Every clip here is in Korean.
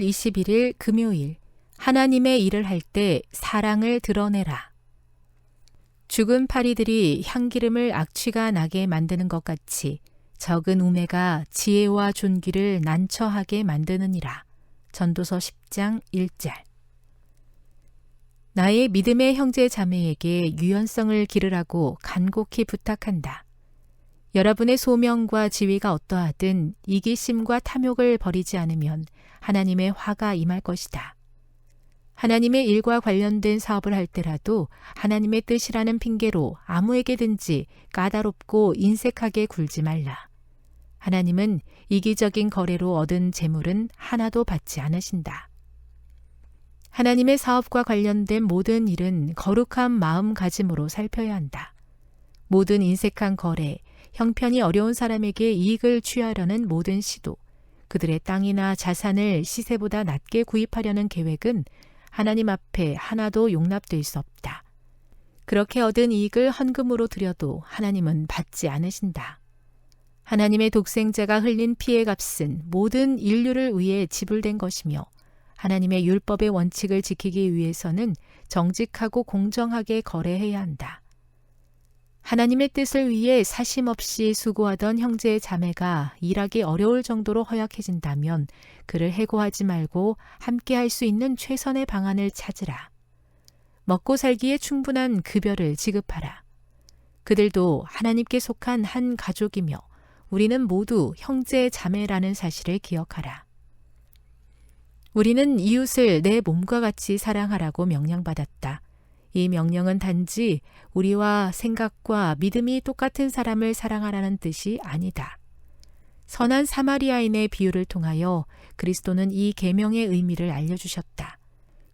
21일 금요일 하나님의 일을 할 때 사랑을 드러내라. 죽은 파리들이 향기름을 악취가 나게 만드는 것 같이 적은 우매가 지혜와 존귀를 난처하게 만드느니라. 전도서 10장 1절. 나의 믿음의 형제 자매에게 유연성을 기르라고 간곡히 부탁한다. 여러분의 소명과 지위가 어떠하든 이기심과 탐욕을 버리지 않으면 하나님의 화가 임할 것이다. 하나님의 일과 관련된 사업을 할 때라도 하나님의 뜻이라는 핑계로 아무에게든지 까다롭고 인색하게 굴지 말라. 하나님은 이기적인 거래로 얻은 재물은 하나도 받지 않으신다. 하나님의 사업과 관련된 모든 일은 거룩한 마음가짐으로 살펴야 한다. 모든 인색한 거래, 형편이 어려운 사람에게 이익을 취하려는 모든 시도, 그들의 땅이나 자산을 시세보다 낮게 구입하려는 계획은 하나님 앞에 하나도 용납될 수 없다. 그렇게 얻은 이익을 헌금으로 드려도 하나님은 받지 않으신다. 하나님의 독생자가 흘린 피해 값은 모든 인류를 위해 지불된 것이며 하나님의 율법의 원칙을 지키기 위해서는 정직하고 공정하게 거래해야 한다. 하나님의 뜻을 위해 사심 없이 수고하던 형제의 자매가 일하기 어려울 정도로 허약해진다면 그를 해고하지 말고 함께 할 수 있는 최선의 방안을 찾으라. 먹고 살기에 충분한 급여를 지급하라. 그들도 하나님께 속한 한 가족이며 우리는 모두 형제 자매라는 사실을 기억하라. 우리는 이웃을 내 몸과 같이 사랑하라고 명령받았다. 이 명령은 단지 우리와 생각과 믿음이 똑같은 사람을 사랑하라는 뜻이 아니다. 선한 사마리아인의 비유를 통하여 그리스도는 이 계명의 의미를 알려주셨다.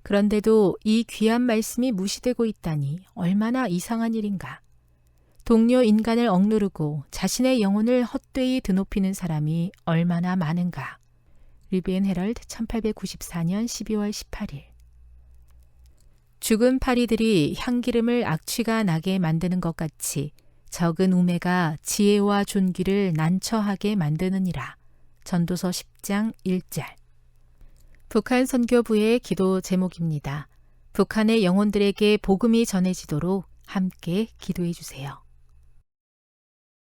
그런데도 이 귀한 말씀이 무시되고 있다니 얼마나 이상한 일인가. 동료 인간을 억누르고 자신의 영혼을 헛되이 드높이는 사람이 얼마나 많은가. 리비엔 헤럴드 1894년 12월 18일 죽은 파리들이 향기름을 악취가 나게 만드는 것 같이 적은 우매가 지혜와 존귀를 난처하게 만드느니라. 전도서 10장 1절 북한 선교부의 기도 제목입니다. 북한의 영혼들에게 복음이 전해지도록 함께 기도해 주세요.